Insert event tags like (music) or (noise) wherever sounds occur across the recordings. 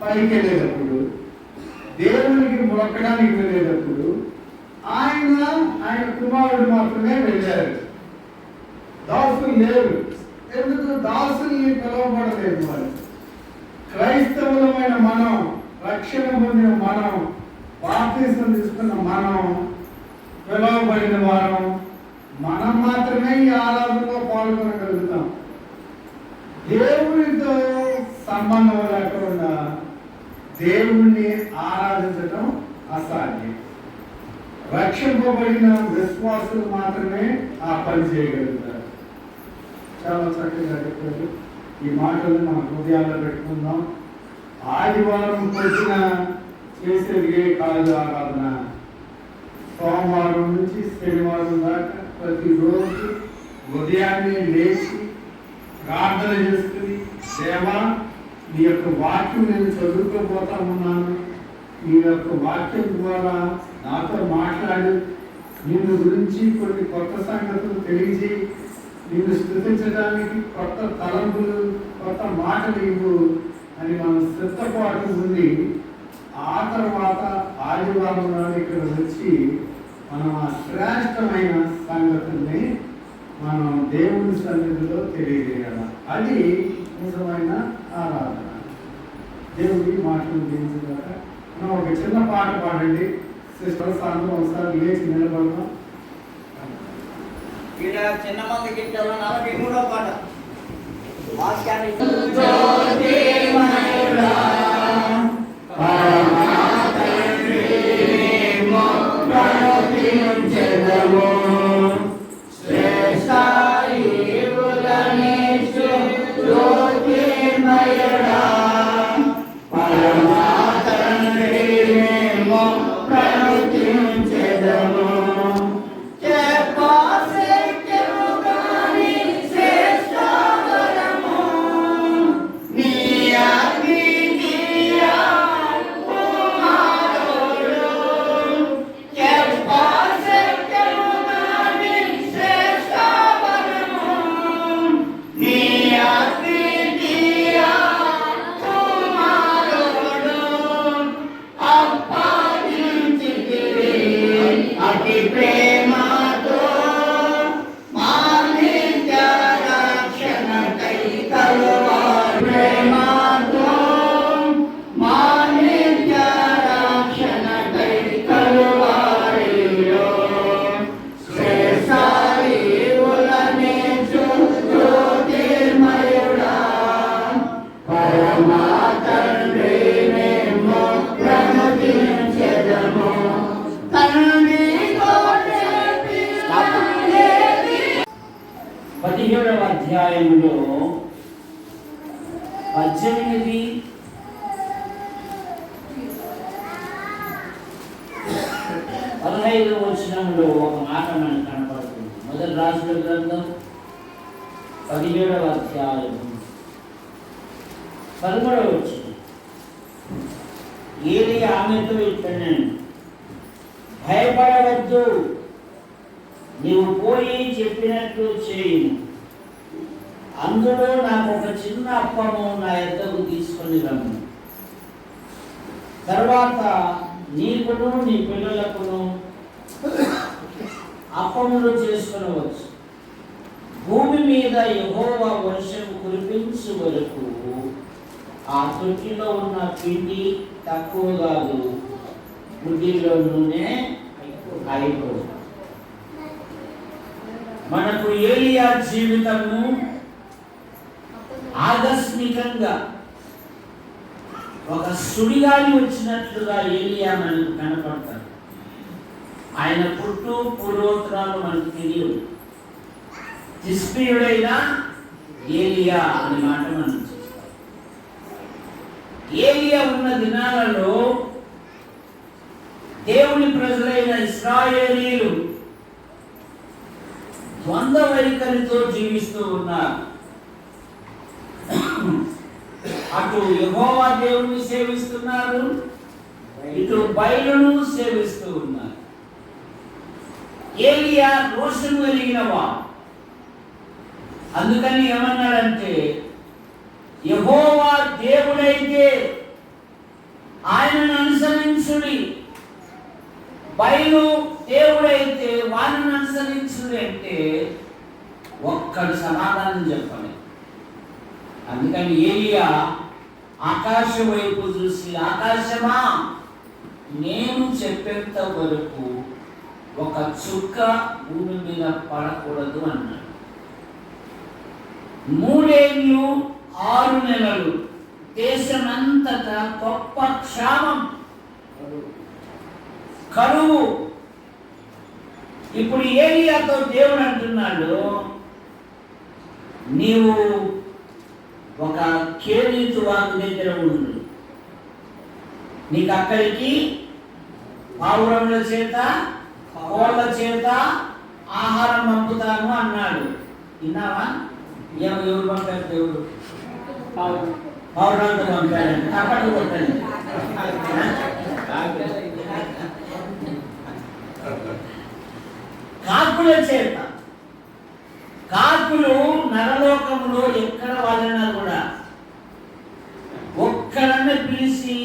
పైకి వెళ్ళేటప్పుడు దేవునికి మొక్కడానికి వెళ్ళేటప్పుడు ఆయన ఆయన కుమారుడు మాత్రమే వెళ్ళారు. దాసులు లేరు. ఎందుకు? దాసుల్ని పిలవబడలేదు మరి క్రైస్తవులమైన మనం రక్షణ పొందిన మనం బాప్తీసం తీసుకున్న మనం పిలవబడిన వారం మనం మాత్రమే ఈ ఆరాధనలో పాల్గొనగలుగుతాం. దేవునితో సంబంధం దేవుణ్ణి ఆరాధించటం అసాధ్యం. రక్షింపబడిన విశ్వాసులు మాత్రమే ఆ పని చేయగలుగుతారు. చాలా చక్కగా చెప్పారు. ఈ మాటలు మన హృదయాల్లో పెట్టుకుందాం. ఆదివారం పొద్దున చేసేది కాదు ఆరాధన. సోమవారం నుంచి శనివారం దాకా ప్రతిరోజు ఉదయాన్నే లేచి ప్రార్థన చేసుకుని సేవ నీ యొక్క వాక్యం నేను చదువుకోబోతా ఉన్నాను నీ యొక్క వాక్యం ద్వారా నాతో మాట్లాడు నిన్ను గురించి కొన్ని కొత్త సంగతులు తెలియజేయి. నిన్ను స్థుతించడానికి కొత్త తలంపులు కొత్త మాటలు ఇవ్వు అని మనం సిద్ధపాటు ఉంది ఆ తర్వాత ఆదివారం నాడు ఇక్కడ వచ్చి మనం ఆ శ్రేష్టమైన సంగతుల్ని మనం దేవుని సన్నిధిలో తెలియజేయాలి. అది నిజమైన ఆరాధన దేవుడి మాటలు దీవించాక మనం ఒక చిన్న పాట పాడండి. సిస్టర్స్ అందరూ ఒకసారి లేచి నిలబడతాం ఈడ చిన్న మంది గిట్టలో నలభై మూడో పాట. వాక్యాన్ని తీసుకొని తర్వాత నీకును నీ పిల్లలకును అప్పములు చేసుకునవచ్చు. భూమి మీద యహోవా వర్షం కురిపించు వరకు ఆ తొట్టిలో ఉన్న పిండి తక్కువ కాదు. గుడ్డిలో నూనె అయిపోదు. మనకు ఏలియా జీవితము ఆకస్మికంగా ఒక సుడిగాలి వచ్చినట్లుగా ఏలియా మనకు కనపడతాడు. ఆయన పుట్టు పూర్వోత్తరాలు మనకు తెలియదు తిస్పీయుడైన ఏలియా అనే మాట మనం చూస్తాం. ఏలియా ఉన్న దినాలలో దేవుని ప్రజలైన ఇస్రాయేలీలు ద్వంద్వ వైఖరితో జీవిస్తూ ఉన్నారు. అటు యహోవా దేవుని సేవిస్తున్నారు ఇటు బయలును సేవిస్తూ ఉన్నారు. ఏలియా రోషం కలిగినవా అందుకని ఏమన్నాడంటే యహోవా దేవుడైతే ఆయనను అనుసరించుడి. బయలు దేవుడైతే వారిని అనుసరించుడి అంటే ఒక్కడు సమాధానం చెప్పలేదు. అందుకని ఏలియా ఆకాశం వైపు చూసి ఆకాశమా నేను చెప్పేంత వరకు ఒక చుక్క భూమి మీద పడకూడదు అన్నాడు. మూడేళ్ళు ఆరు నెలలు దేశమంతటా గొప్ప క్షామం. కరువు. ఇప్పుడు ఏలియాతో దేవుడు అంటున్నాడు నీవు ఒక కేరీతు వాకు దగ్గర ఉండు. నీకు అక్కడికి పావురముల చేత కోళ్ళ చేత ఆహారం పంపుతాను అన్నాడు. విన్నావా? ఏమో ఎవరు పంపారు దేవుడు? పౌరాంత పంపాడండి తప్పటి కొట్టండి. కాకుల చేత. కాకులు నరలోకంలో ఎక్కడ వాళ్ళైనా కూడా ఒక్కడన్న పిలిచి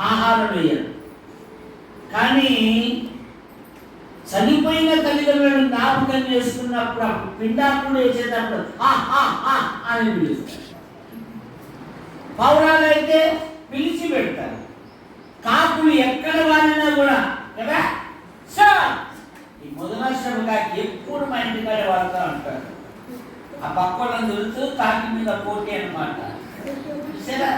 ఆహారం వేయరు. కానీ చనిపోయిన తల్లిదండ్రులను జ్ఞాపకం చేసుకున్నప్పుడు అప్పుడు పిండాకులు వేసేటప్పుడు "ఆ, ఆ, ఆ" అని పిలుస్తారు. పౌరాలు అయితే పిలిచి పెడతారు. కాకులు ఎక్కడ వాడినా కూడా కదా సార్ ఈ మొదలశ్రమ కాకి ఎప్పుడు మా ఇంటికాడ వాడుతూ ఉంటారు ఆ పక్కన దొరుకుతూ కాకి మీద పోటీ అన్నమాట చూసారా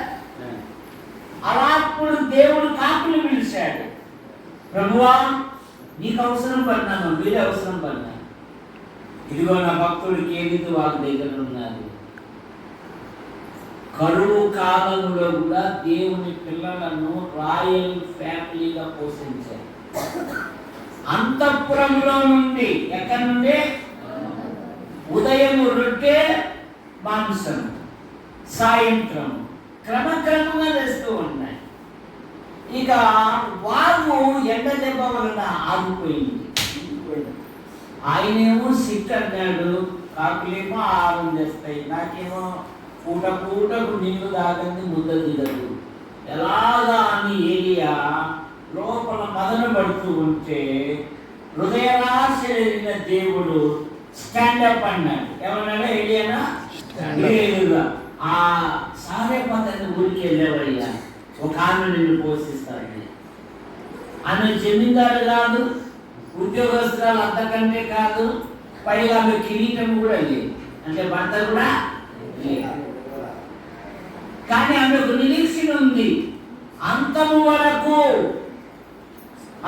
అలా అప్పుడు దేవుడు కాకులు పిలిచాడు ప్రభువా నీకు అవసరం పడినామా మీరే అవసరం పడినా ఇదిగో నా భక్తుడు కేవిందు వాళ్ళ దగ్గర ఉన్నారు కరువు కాలంలో కూడా దేవుని పిల్లలను రాయల్ ఫ్యామిలీగా పోషించారు అంతఃపురంలో నుండి ఎక్కడి నుండి ఉదయం రొట్టె మాంసం. సాయంత్రం క్రమక్రమంగా తెస్తూ ఉన్నాయి. ఇక వాగు ఎండ దెబ్బ వలన ఆగిపోయింది. ఆయనేమో సిక్ అన్నాడు కాకులేమో ఆహారం చేస్తాయి నాకేమో పూట పూటకు నీళ్ళు తాగంది ముద్ద దిగదు ఎలాగా అని ఏరియా లోపల మదన పడుతూ ఉంటే హృదయరాశ ఎరిగిన దేవుడు స్టాండప్ అన్నాడు. ఏమన్నాడు ఏలియానా? ఏలియా, ఆ సారే పద్ధతి ఊరికి వెళ్ళేవయ్యా. ఒక ఆమె నిన్ను పోషిస్తాడు ఆమె జమీందారు కాదు ఉద్యోగస్తురాలు అంతకంటే కాదు పైగా ఆమె కిరీటం కూడా లేదు అంటే భర్త కూడా కానీ కానీ ఆమెకు నిరీక్షణ ఉంది. అంతము వరకు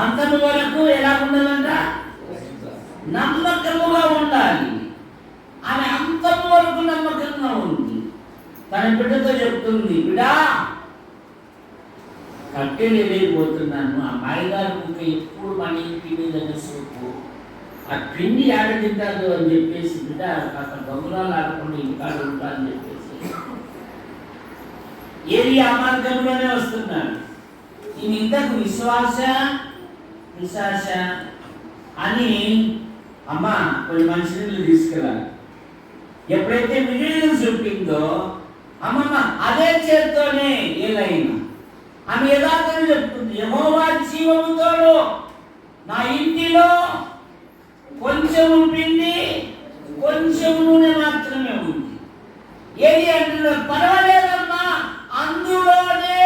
అంతము వరకు ఎలా ఉండాలంట? నమ్మకముగా ఉండాలి. ఆమె అంతము వరకు నమ్మకంగా ఉంది. తన బిడ్డతో చెప్తుంది బిడా కట్టెలు వెళ్ళిపోతున్నాను ఆ మాయగారు ఇంకా ఎప్పుడు మన ఇంటి మీద సూపు ఆ పిండి ఆడ తింటారు అని చెప్పేసి బిడ్డ అక్కడ దొంగలాలు ఆడకుండా ఇంకా ఉంటారని చెప్పేసి. ఏది ఆ మార్గంలోనే వస్తున్నాడు ఈయన ఇంతకు విశ్వాస? విశ్వాస? అని అమ్మ కొన్ని మనిషి తీసుకెళ్ళాలి. ఎప్పుడైతే మిగిలిన చూపిందో అమ్మమ్మ అదే చేత్తోనే ఏదైనా ఆమె యథార్థం చెప్తుంది. యహోవా జీవముతోడు నా ఇంటిలో కొంచెం పిండి కొంచెం నూనె మాత్రమే ఉంది. ఏది అంటున్నా పర్వాలేదమ్మా అందులోనే.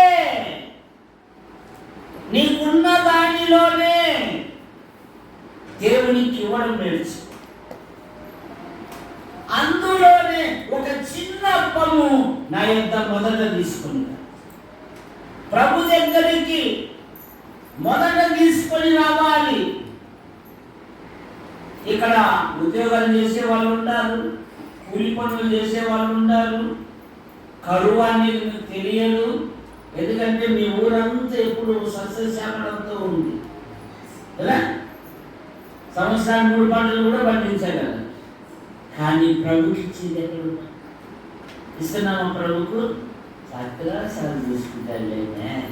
నీకున్న దానిలోనే. దేవునికి ఇవ్వడం నేర్చు. అందులోనే ఒక చిన్న అప్పము నా యొక్క మొదట తీసుకున్నాను ప్రభు దగ్గరికి మొదట తీసుకొని రావాలి. ఇక్కడ ఉద్యోగాలు చేసే వాళ్ళు ఉంటారు కూలి పనులు చేసే వాళ్ళు ఉంటారు. కరువు అనేది తెలియదు. ఎందుకంటే మీ ఊరంతా ఎప్పుడు సస్యశ్యామలంతో ఉంది. కదా సంవత్సరానికి మూడు పంటలు కూడా పండించగలరు కానీ ప్రభుకి ఇచ్చింది ఎక్కడ? ఇస్తున్నామా ప్రభుకు? చక్కగా సెలవు తీసుకుంటారులే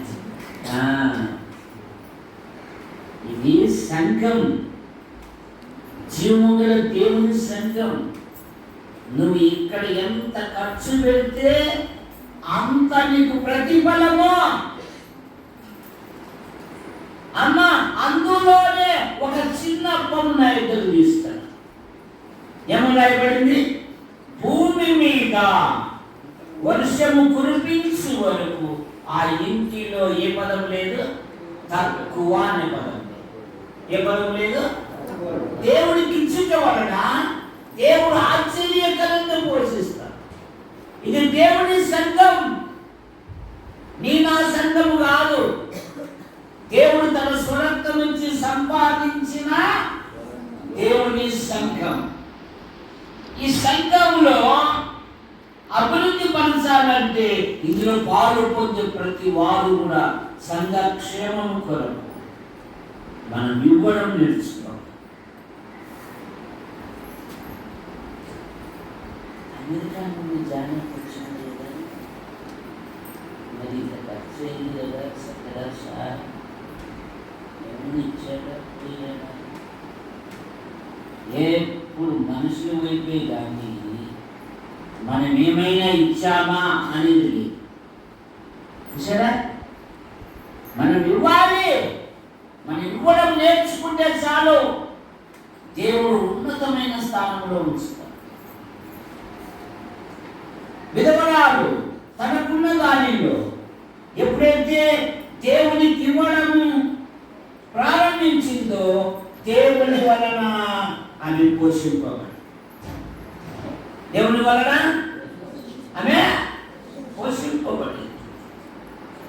ఇది సంఘం. జీవము దేవుని సంఘం. నువ్వు ఇక్కడ ఎంత ఖర్చు పెడితే అంత నీకు ప్రతిఫలము. అమ్మ అందులోనే ఒక చిన్న పన్ను నాయకులు తీస్తాడు ఏమో రాయబడింది? భూమి మీద. వర్షము కురిపించు వరకు ఆ ఇంటిలో ఏ పదం లేదు? తక్కువ అనే పదం. ఏ పదం లేదు? దేవుడికి ఇచ్చుట వలన దేవుడు ఆశ్చర్యకరంగా పోషిస్తాడు. ఇది దేవుడి సంఘం. నీ నా సంఘము కాదు. దేవుడు తన స్వరక్త నుంచి సంపాదించిన దేవుని సంఘం. ఈ సంఘంలో అభివృద్ధి పరచాలంటే ఇందులో పాలు పొందే ప్రతి వారు కూడా సంఘక్షేమం కొరకు మనం ఇవ్వడం నేర్చుకోవాలి. అమెరికా నుండి జాయిన్ వచ్చింది కదా మరి ఇంత ఖర్చు అయింది కదా చక్కగా సార్. ఎవరిని ఇచ్చాడా ఎప్పుడు మనుషులు వైపే కానీ మనం ఏమైనా ఇచ్చామా అనేది లేదు. చూసారా మనం ఇవ్వాలి. మనం ఇవ్వడం నేర్చుకుంటే చాలు. దేవుడు ఉన్నతమైన స్థానంలో ఉంచుతాడు. విధవరాలు తనకున్న దానిలో ఎప్పుడైతే దేవునికి ఇవ్వడం ప్రారంభించిందో దేవుని వలన ఆమె పోషింపబడి దేవుని వలన? ఆమె పోషింపబడి.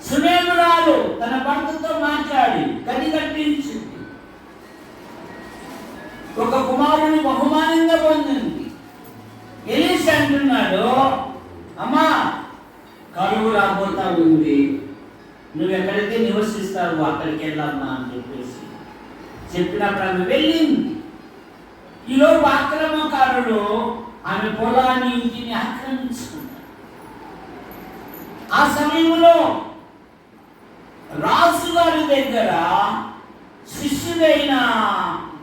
సునేమురాలు తన భర్తతో మాట్లాడి కది కట్టించింది. ఒక కుమారుని బహుమానంగా పొందింది. ఎలీస్ అంటున్నాడు అమ్మా కరువు రాబోతా ఉంది. నువ్వు ఎక్కడైతే నివసిస్తావు? అక్కడికి వెళ్ళమ్మా అని చెప్పేసి చెప్పినప్పుడు ఆమె వెళ్ళింది. ఈలోపు ఆక్రమకారుడు ఆమె పొలాన్ని ఇంటిని ఆక్రమించుకుంటారు ఆ సమయంలో రాజుగారి దగ్గర శిష్యుడైన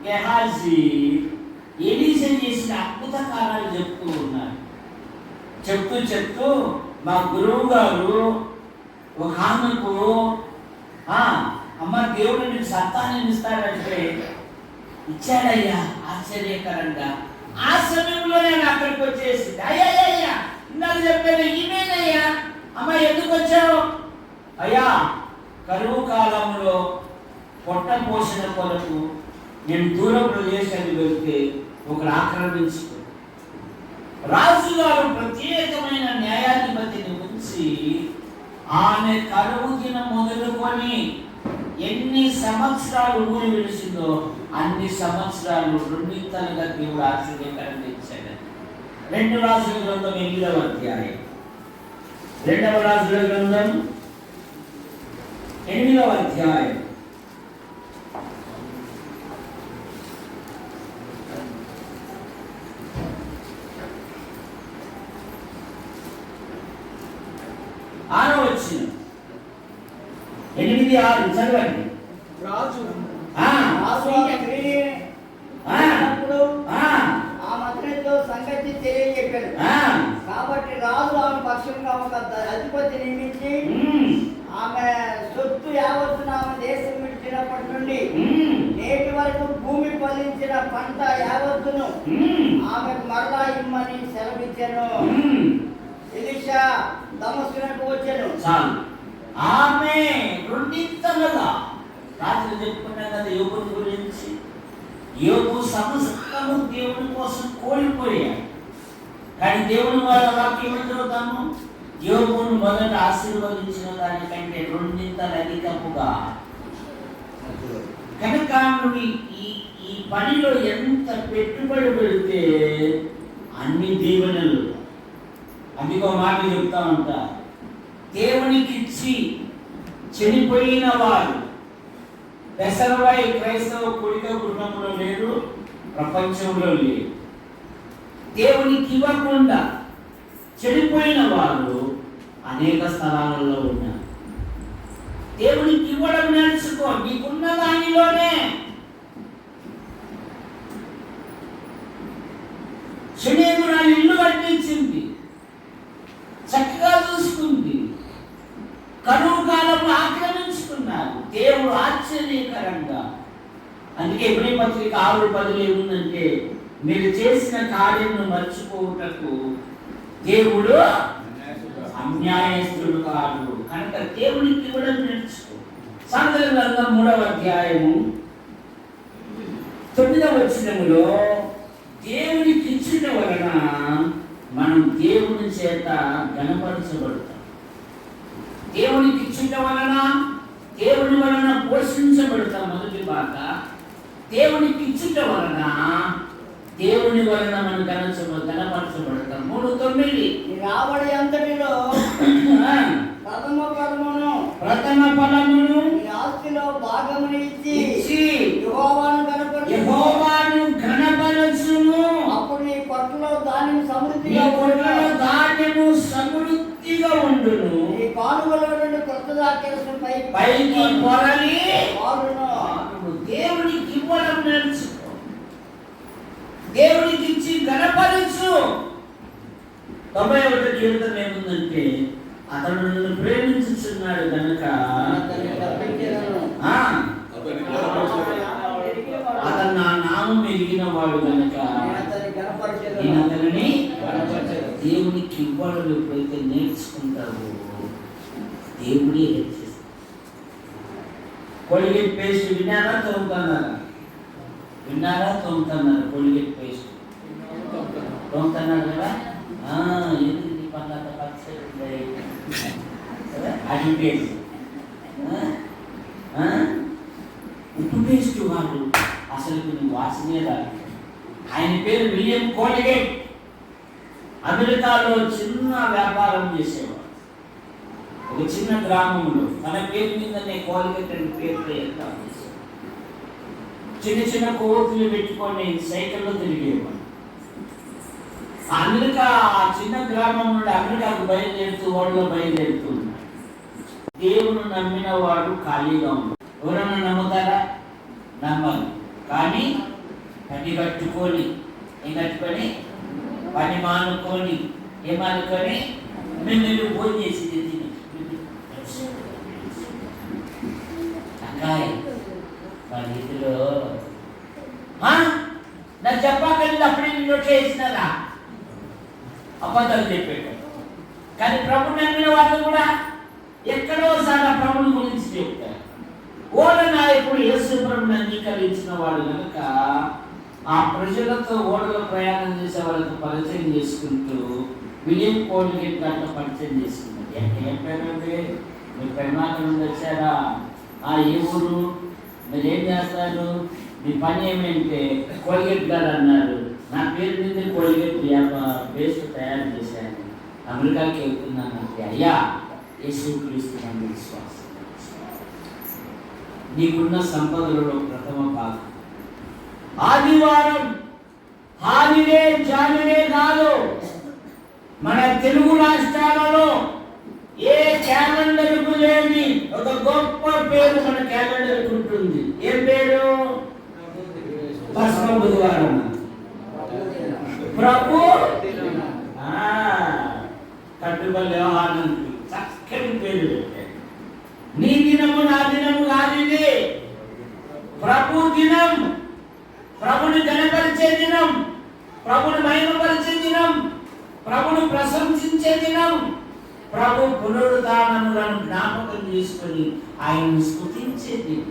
గెహాజీ ఎలీస చేసిన అద్భుత కారాలు చెప్తూ ఉన్నారు. చెప్తూ చెప్తూ మా గురువు గారు ఒక ఆమెకు "ఆ, అమ్మ దేవుడు నీకు సత్తాన్ని ఇస్తాడంటే ఇచ్చాడయ్యా ఆశ్చర్యకరంగా. ఆ సమయంలో నేను అక్కడికి వచ్చేసి అయ్యా ఇందాక చెప్పాను ఈమెనయ్యా అమ్మ ఎందుకు వచ్చావు? అయ్యా కరువు కాలంలో పొట్ట పోసిన కొరకు నేను దూర ప్రదేశానికి వెళ్తే ఒకరు ఆక్రమించుకో రాజుగారు ప్రత్యేకమైన న్యాయాధిపతిని ఉంచి ఆమె కరువు దిన మొదలుకొని ఎన్ని సంవత్సరాలు ఊరు విడిచిందో అన్ని సంవత్సరాలు రెండింతలుగా దేవుడు ఆశ్చర్యకరంగా ఇచ్చాడు. రెండు రాజుల గ్రంథం ఎనిమిదవ అధ్యాయం. రెండవ రాజుల గ్రంథం ఎనిమిదవ అధ్యాయం ఆరో వచ్చిన ఎనిమిది ఆరు చదవండి. రాజు. సంగతి తెలియజెప్పాడు. ఆ, కాబట్టి రాజు ఆమె పక్షంగా ఒక అధిపతి నియమించి ఆమె సొత్తు యావత్తును ఆమె దేశం విడిచినప్పటి నుండి నేటి వరకు భూమి ఫలించిన పంట యావత్తును ఆమెకు మరలా ఇమ్మని సెలవిచ్చాను. ఎలిషా దమస్కునకు వచ్చాను. ఆమె రెండింతలుగా రాత్రి చెప్పుకున్నాం కదా యోగుని గురించి. యోగు సమస్తము దేవుని కోసం కోల్పోయాడు. కానీ దేవుని వాళ్ళ వాక్యం ఏం చదువుతాము యోగును మొదట ఆశీర్వదించిన దానికంటే రెండింతలు అధికముగా. కనుక నువ్వు ఈ- ఈ పనిలో ఎంత పెట్టుబడి పెడితే అన్ని దీవెనలు. అందుకో మాట చెప్తా ఉంటారు. దేవునికి ఇచ్చి చనిపోయిన వారు దశరవై క్రైస్తవ కుడిక కుటుంబంలో లేరు ప్రపంచంలో లేరు దేవునికి ఇవ్వకుండా చెడిపోయిన వాళ్ళు అనేక స్థలాలలో ఉన్నారు దేవునికి ఇవ్వడం నేర్చుకో నీకున్న దానిలోనే. శనేమురాలు ఇల్లు కట్టించింది. చక్కగా చూసి కరువు కాలంలో ఆక్రమించుకున్నారు. దేవుడు ఆశ్చర్యకరంగా. అందుకే ఎప్పుడే పత్రిక ఆరు పదులు ఏముందంటే మీరు చేసిన కార్యమును మర్చిపోవుటకు దేవుడు అన్యాయస్తుడు కాదు. కనుక దేవునికి కూడా నేర్చుకో. సాంతల మూడవ అధ్యాయము తొమ్మిదవ వచనములో దేవునికి ఇచ్చిన వలన మనం దేవుని చేత గణపరచబడుతుంది దేవునికి ఇచ్చుట వలన దేవుని వలన పోషించబడతాం మొదటి మాట దేవునికి ఇచ్చుట వలన దేవుని వలన మనం గణచ గణపరచబడతాం మూడు తొమ్మిది. రాబడి అంతటిలో ప్రథమ ఫలమును ప్రథమ ఫలమును ఆస్తిలో భాగముని ఇచ్చి ఇచ్చి యెహోవాను కనపరచు యెహోవాను ఘనపరచుము. అప్పుడు నీ పొట్టలో ధాన్యం నీ సమృద్ధిగా ఉండును. ధాన్యము సమృద్ధిగా ఉండును. కానుగలో నుండి కొత్త దాఖ్యరసం పైకి పొరలి దేవునికి ఇవ్వడం నేర్చుకో దేవునికి ఇచ్చి గణపరచు తొంభై ఒకటి జీవితం ఏముందంటే అతడు నన్ను ప్రేమించుచున్నాడు. ఆ, అతను నా నామం ఎరిగిన వాడు నేను అతన్ని కనపరచెదను. దేవునికి ఇవ్వడం ఎప్పుడైతే నేర్చుకుంటావో దేవుడే హెచ్చిస్తాడు కొలిగేట్ పేస్ట్ విన్నారా? తోముతున్నారా. విన్నారా? తోముతున్నారు కొలిగేట్ పేస్ట్. తోముతున్నారు కదా? ఎందుకు నీ పనులు అది పేస్ట్. ఉప్పు పేస్ట్ వాళ్ళు అసలు కొన్ని వాసనే రాదు ఆయన పేరు విలియం కోలిగేట్ అమెరికాలో చిన్న వ్యాపారం చేసేవాడు. ఒక చిన్న గ్రామంలో తన పేరు మీదనే కోల్గేట్ అని పేరు చిన్న చిన్న కోతులు పెట్టుకొని సైకిల్లో తిరిగేవాడు. అమెరికా ఆ చిన్న గ్రామం నుండి అమెరికాకు బయలుదేరుతూ వాళ్ళు బయలుదేరుతూ దేవుని నమ్మిన వాడు ఖాళీగా ఉన్నాడు. ఎవరన్నా నమ్ముతారా? నమ్మరు. కానీ పని కట్టుకొని ఏం కట్టుకొని పని మానుకొని ఏమనుకొని మిమ్మల్ని మేము భోజనం చేసి తిని మా వాళ్ళ నాకు చెప్పాకండి అప్పుడే నేను నోట్ చేసినారా అబద్ధాలు చెప్పాడు కానీ ప్రభు నమ్మిన వాళ్ళు కూడా ఎక్కడోసారి ఆ ప్రభుని గురించి చెప్తారు. ఓడ నాయకుడు యేసు ప్రభుని అంగీకరించిన వాళ్ళు కనుక ఆ ప్రజలతో ఓడలో ప్రయాణం చేసే వాళ్ళతో పరిచయం చేసుకుంటూ విలియం కోడికి దాంట్లో పరిచయం చేసుకున్నాడు ఎక్కడ ఏం పేరు మీరు పెరుమాక నుండి వచ్చారా? ఆ ఏ ఊరు మీరు ఏం చేస్తారు? మీ పని ఏమంటే కోల్గేట్ గారు అన్నారు. నా పేరు మీద కోల్గేట్ పేస్ట్ తయారు చేశాను అమెరికాకి వెళ్తున్నాను అంటే అయ్యా యేసు క్రీస్తు నన్ను విశ్వాసం. నీకున్న సంపదలలో ప్రథమ భాగం. ఆదివారం హాలిడే జాలిడే కాదు. మన తెలుగు రాష్ట్రాలలో ఏ క్యాలెండర్కు లేని ఒక గొప్ప పేరు మన క్యాలెండర్కు ఉంటుంది. ఏ పేరు? పశ్చిమ బుధవారం. ప్రభు? కట్టుబల్లి కట్టుబడి చక్కని పేరు. నీ దినము నా దినము కాదు ప్రభు దినం. ప్రభుని గణపరిచే దినం. ప్రభుని మహిమపరిచే దినం. ప్రభుని ప్రశంసించే దినం. ప్రభు పునరుద్ధానములను జ్ఞాపకం చేసుకొని ఆయన్ని స్థుతించేది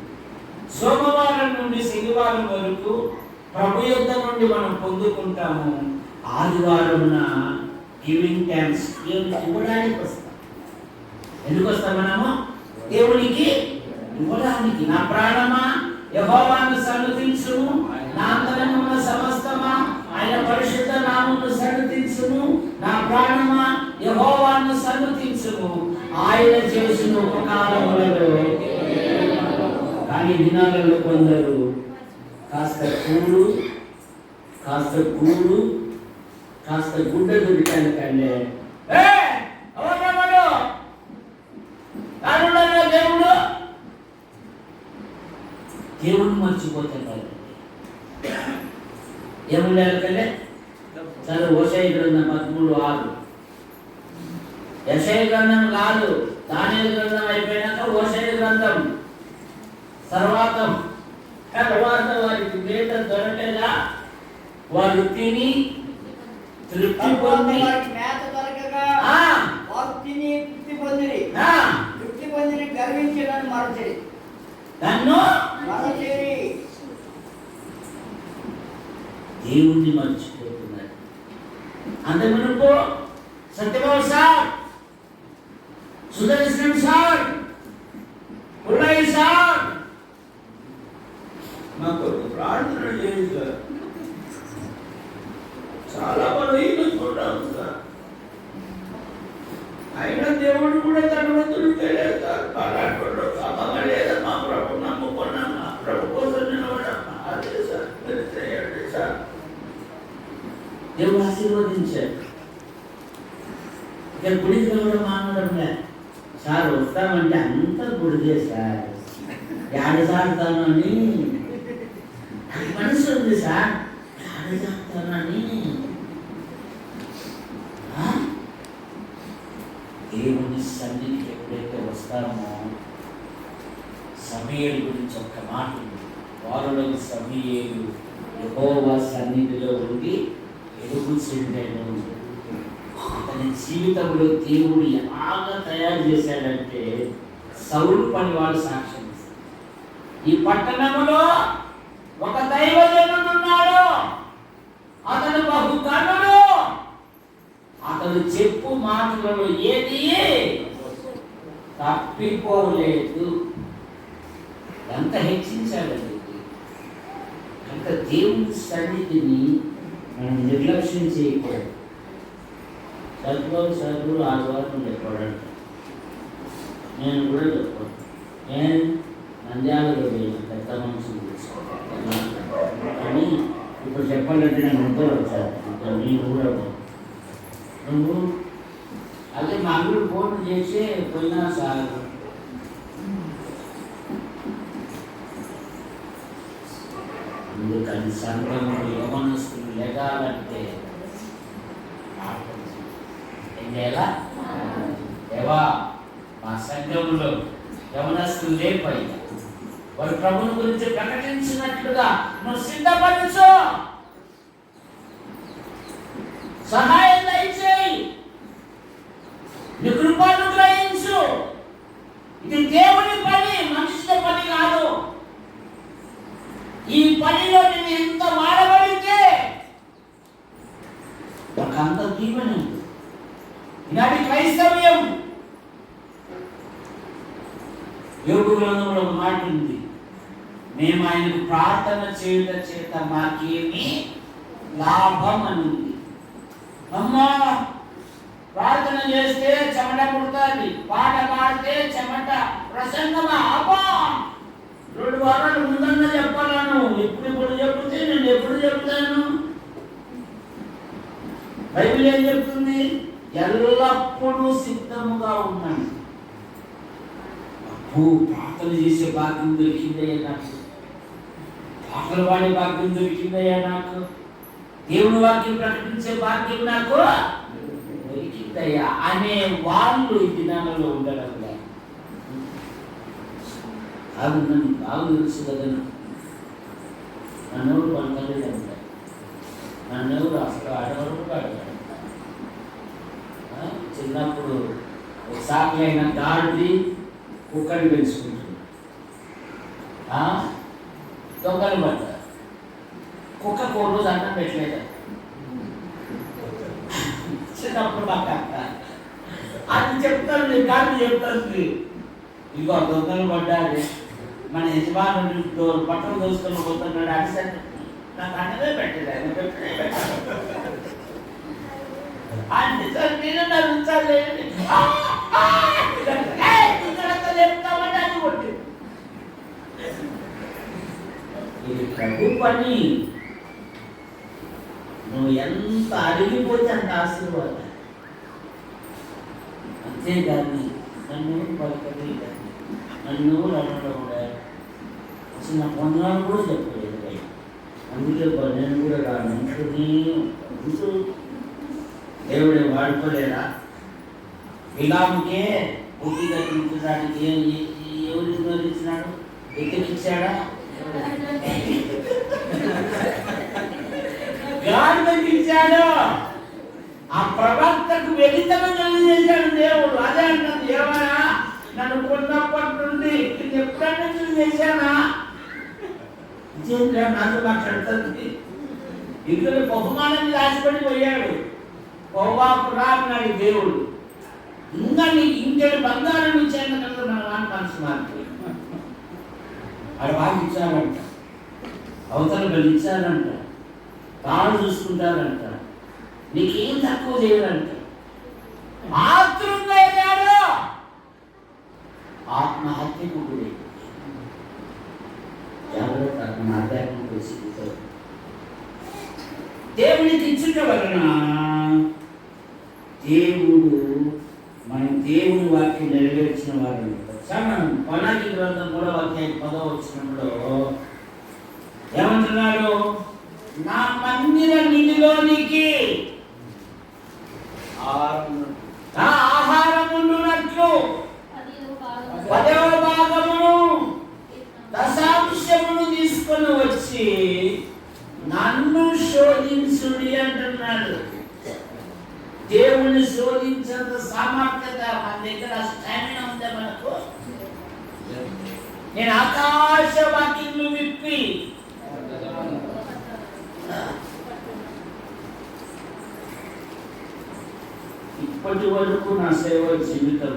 సోమవారం నుండి శనివారం వరకు ప్రభు యొద్ద నుండి మనం పొందుకుంటాము. ఆదివారం గివింగ్ థ్యాంక్స్. దేవునికి ఇవ్వడానికి వస్తాం. ఎందుకు వస్తాం మనము? దేవునికి ఇవ్వడానికి. నా ప్రాణమా? యహోవాను సన్నతించుము నా అంతరంగమున సమస్తమా? ఆయన పరిశుద్ధ నామమును సన్నతించుము నా ప్రాణమా యహోవాను సన్నతించుము ఆయన చేసిన ఉపకారములలో కానీ దినాలలో కొందరు కాస్త కూడు కాస్త కూడు కాస్త గుడ్డ దొరికానికంటే ఏ! దేవుడు? దేవుడు మర్చిపోతాడు కాదు ఏముండాలి కంటే సరే ఓషయ గ్రంథం పదమూడు ఆరు. యశయ గ్రంథం కాదు దాని గ్రంథం అయిపోయినాక ఓషయ గ్రంథం. తర్వాత తర్వాత వారు తిని తృప్తి పొంది. వారికి మేత దొరకగా వారు తిని తృప్తి పొందిరి. తృప్తి పొందిని గర్వించడానికి మరచిరి. నన్ను మరచిరి. దేవుణ్ణి మర్చిపోతున్నారు. అంతమునుపు Satyababu sir Sudarshanam sir Pullayya sir. మాకు ప్రార్థన లేదు సార్. చాలా బలహీనతున్నాం సార్. అయినా దేవుడు కూడా తన వంతులు తెలియదు సార్ అలాంటి కామగా లేదా మా ప్రభు నమ్ముకున్నాం మా ప్రభు కోసం నిలబడమ్మా అదే సార్ మీరు చేయండి సార్ దేవుడు ఆశీర్వదించాడు ఇక్కడ గుడికి వెళ్ళడం మానడంలే సార్ వస్తామంటే అంతా గుడిదే సార్ ఏడసాడతానని నాకు మనసు ఉంది సార్ ఏడసాడతానని ఆ? దేవుని సన్నిధికి ఎప్పుడైతే వస్తామో సమయలు గురించి ఒక్క మాట ఉంది వారిలో సమయలు యెహోవా సన్నిధిలో ఉండి ఎరుగు చెందాడు అతని జీవితంలో దేవుడు ఎలాగా తయారు చేశాడంటే సౌలు పని వాళ్ళు సాక్ష్యం ఈ పట్టణములో ఒక దైవజనుడు ఉన్నాడు. అతను బహు కనుడు అతను చెప్పు మాటలలో ఏది తప్పిపోలేదు. ఎంత హెచ్చించాడండి అంత దేవుని సన్నిధిని మనం నిర్లక్ష్యం చేయకూడదు. సత్బాబు సార్ ఆదివారం చెప్పాడంట నేను కూడా చెప్పాను. నేను నంద్యాలలో పోయిన పెద్ద మనుషులు తీసుకోవాలి కానీ ఇప్పుడు చెప్పాలంటే నేను ముగ్గురు వచ్చాను. ఇంకా నేను కూడా నువ్వు? అదే మా అందరూ ఫోన్ చేసి పోయినా సార్. అందుకని సంఘంలో యవనస్తులు లెగాలంటే ఏం చేయాలా దేవా మా సంఘంలో యవనస్తులు లేపయ్యా వారు ప్రభుని గురించి ప్రకటించినట్లుగా నువ్వు సిద్ధపరచు. సహాయం దయచేయి. నీ కృపను గ్రహించు ఇది దేవుని పని మనిషితో పని కాదు. ఈ పనిలో నేను ఎంత వాడబడితే ఒక అంత దీవెన ఇలాంటి క్రైస్తవ్యం. యోగు గ్రంథంలో మాట ఉంది. మేము ఆయనకు ప్రార్థన చేయుట చేత మాకేమి లాభం అని ఉంది. అమ్మా ప్రార్థన చేస్తే చెమట పుడుతుంది. పాట పాడితే చెమట ప్రసంగమా అబ్బా! రెండు వారాలు ముందన్న చెప్పాలను. ఎప్పుడు ఇప్పుడు చెప్తే నేను ఎప్పుడు చెప్తాను? బైబిల్ ఏం చెప్తుంది? ఎల్లప్పుడూ సిద్ధముగా ఉన్నాను అబ్బో పాటలు చేసే భాగ్యం దొరికిందయ్యా నాకు. పాటలు పాడే భాగ్యం దొరికిందయ్యా నాకు. దేవుని వాక్యం ప్రకటించే భాగ్యం నాకు దొరికిందయ్యా అనే వాళ్ళు ఈ దినాలలో ఉండడం లేదు. కాదు నన్ను బాగా తెలుసు కదా నాకు. నన్నెవరు పలకలేదు అంటారు నన్నెవరు అసలు ఆడవరు అడగారు చిన్నప్పుడు ఒక సాకులైన దాడి కుక్కని పెంచుకుంటుంది. ఆ, దొంగలు పడ్డారు కుక్క కోళ్ళు రోజు అన్నం పెట్టలేదు? చిన్నప్పుడు మాకు అది చెప్తాను కాదు చెప్తాను ఇంకో దొంగలు పడ్డారు. మన యజమానుడు దో- బట్టలు దోసుకొని పోతున్నాడు అని నాకు అన్నదే పెట్టలేదు పెట్టలేదు. అంటే సార్ నేను నవ్వుతాలే ఆ, ఆ, ఏయ్, ఇక్కడంతా లేపుతామంటే అది కొట్టి ఇది ప్రభు పని నువ్వు ఎంత అడిగిపోతే అంత ఆశీర్వాద అంతేగాని నన్ను పలకది నన్ను అనడం కూడా అసలు నా పొందనాలు కూడా చెప్పలేదు అందుకే పో- నేను కూడా రాను ఇంట్లోనే ఉంటూ దేవుడు వాడుకోలేరా ఇలాంకే బుద్ధి కట్టించడానికి ఎవరు వివరించినాడు ఎత్తికిచ్చాడా చేశాడు ఆ ప్రవక్తకు వెలితనం కలిగేశాడు దేవుడు. అదే అంటాను దేవరా నన్ను కొన్నప్పటి నుండి నేను ఎప్పుడైనా చేశానా ఇదేంటా నాతో మాట్లాడుతుంది ఇక్కడ బహుమానం రాసిపడి పోయాడు. పోవాకు అన్నాడు దేవుడు. ఇంకా నీకు ఇంకెడు బంగారం ఇచ్చాను కదా మన వాడి మనసు మారిపోయి. అది బాగా ఇచ్చారంట అవతల వాళ్ళు ఇచ్చారంట. తాను చూసుకుంటారంట. నీకేం తక్కువ చేయరంట. ఆత్రుంగా అయ్యాడు ఆత్మహత్యకు గురి జాగ్రత్త మన ఆధ్యాత్మిక పరిస్థితితో దేవునికి ఇచ్చుట వలన దేవుడు మనం దేవుని వాక్యం నెరవేర్చిన వారు మనం పనాకి గ్రంథం కూడా అధ్యాయం పదో వచ్చినప్పుడు ఏమంటున్నాడు? నా మందిర నిధిలోనికి నా ఆహారం ఉండునట్లు పదవ భాగమును దశాంశమును తీసుకొని వచ్చి నన్ను శోధించుడి అంటున్నాడు. దేవుని శోధించేంత సామర్థ్యత మన దగ్గర స్టామినా ఉందా మనకు? నేను ఆకాశ వాక్యం విప్పి. ఇప్పటి వరకు నా సేవ జీవితం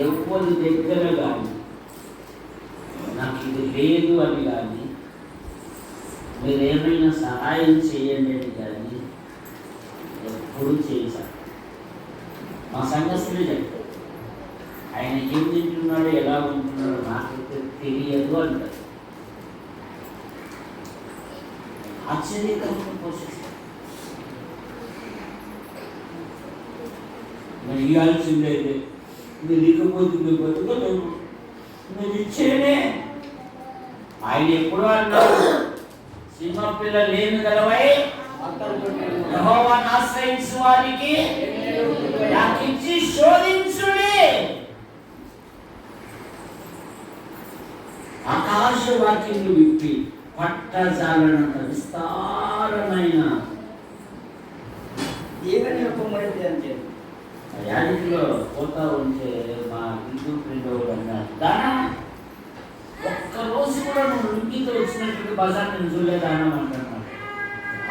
ఎవరి దగ్గర కానీ నాకు ఇది లేదు అని కానీ మీరు ఏమైనా సహాయం చేయండి గురువు కానీ మా సంఘస్థులే చెప్తారు. ఆయన ఏం తింటున్నాడో ఎలా ఉంటున్నాడో నాకు తెలియదు అంటారు. ఆశ్చర్యకరంగా పోషిస్తారు. మరి ఇవ్వాల్సిందైతే మీరు ఇకపోతే మీరు బతుకోలేము మీరు ఇచ్చేనే ఆయన ఎప్పుడో అన్నారు సింహ పిల్ల లేని గలవై అక్కడ యెహోవాను ఆశ్రయించు వారికి నాకు ఇచ్చి శోధించుడి. ఆకాశ వాక్యములు విప్పి పట్టజాలనంత విస్తారమైన దేవుని యొక్క మొదటి అంతే. యాదిలో పోతా ఉంటే మా ఇంటి ఫ్రెండ్ అన్నారు దానా ఒక్క రోజు కూడా నువ్వు లుంగితో వచ్చినట్టు బజార్ నేను చూడలేదు దానం అంటున్నాడు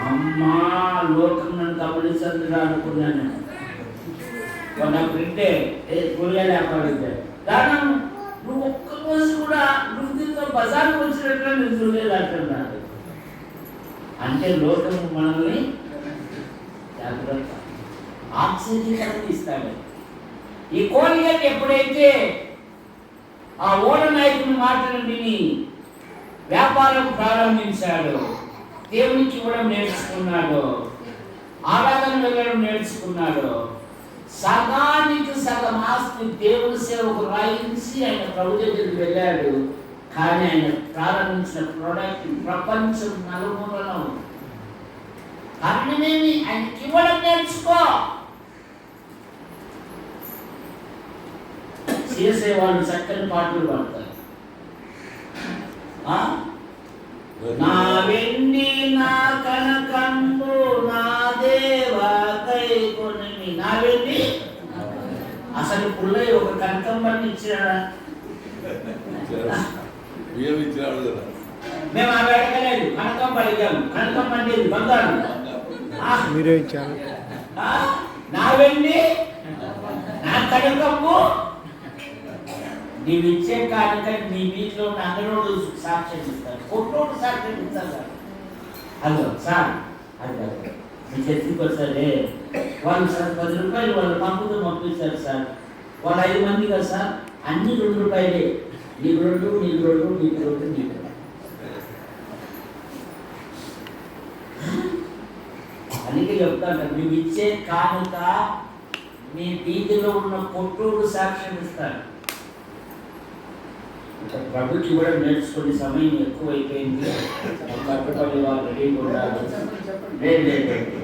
అమ్మా లోకం నన్ను గమనించదురా అనుకున్నాను. నాకు వింటే ఏ కూరగాయలు వ్యాపారం దానం నువ్వు ఒక్క రోజు కూడా వృద్ధితో బజార్కి వచ్చినట్టుగా నేను చూడలేదు అంటున్నాను అంటే లోకం మనల్ని జాగ్రత్త. ఆశ్చర్యకరం ఇస్తాడు. ఈ కోరికలు ఎప్పుడైతే ఆ ఓడ నాయకుని మాటలు విని వ్యాపారం ప్రారంభించాడు దేవునికి ఇవ్వడం నేర్చుకున్నాడు ఆరాధన వెళ్ళడం నేర్చుకున్నాడు సగానికి సగం ఆస్తి దేవుని సేవకు రాయించి ఆయన ప్రభు దగ్గరికి వెళ్ళాడు. కానీ ఆయన ప్రారంభించిన ప్రోడక్ట్ ప్రపంచం నలుమూలలో కారణమేమి ఆయనకి ఇవ్వడం నేర్చుకో. చేసే వాళ్ళు చక్కని పాటలు పాడతారు. నా వెండి నా కనకంబు నా దేవా కై కొన్ని నా వెండి అసలు పుల్లయ్య ఒక కనకంబని ఇచ్చాడా బియ్యం ఇచ్చినాడు కదా? మేము అవి అడగలేదు కనకం అడిగాము. కనకం అంటే ఇది బంగారం. ఆ, మీరే ఇచ్చారు. నా వెండి నా కనకము నీవు ఇచ్చే కానుక నీ మీలో ఉన్న అందరోడు సాక్ష్యం ఇస్తారు. కొట్టోడు సాక్ష్యం ఇస్తారు సార్ హలో సార్. అది కాదు. మీ చర్చికి వస్తారే వాళ్ళు సార్ పది రూపాయలు వాళ్ళు పంపుతూ పంపిస్తారు సార్. వాళ్ళు ఐదు మంది కదా సార్. అన్ని రెండు రూపాయలే. నీకు రెండు నీకు రెండు నీకు రెండు నీకు అందుకే చెప్తాను నువ్వు ఇచ్చే కానుక మీ వీధిలో ఉన్న కొట్టూరు సాక్ష్యం ఇస్తాడు. ఇక ప్రభుకి ఇవ్వడం నేర్చుకునే సమయం ఎక్కువైపోయింది. (laughs) కట్టుబడి వాళ్ళు రెడీగా ఉండాలి లేదు లేదు.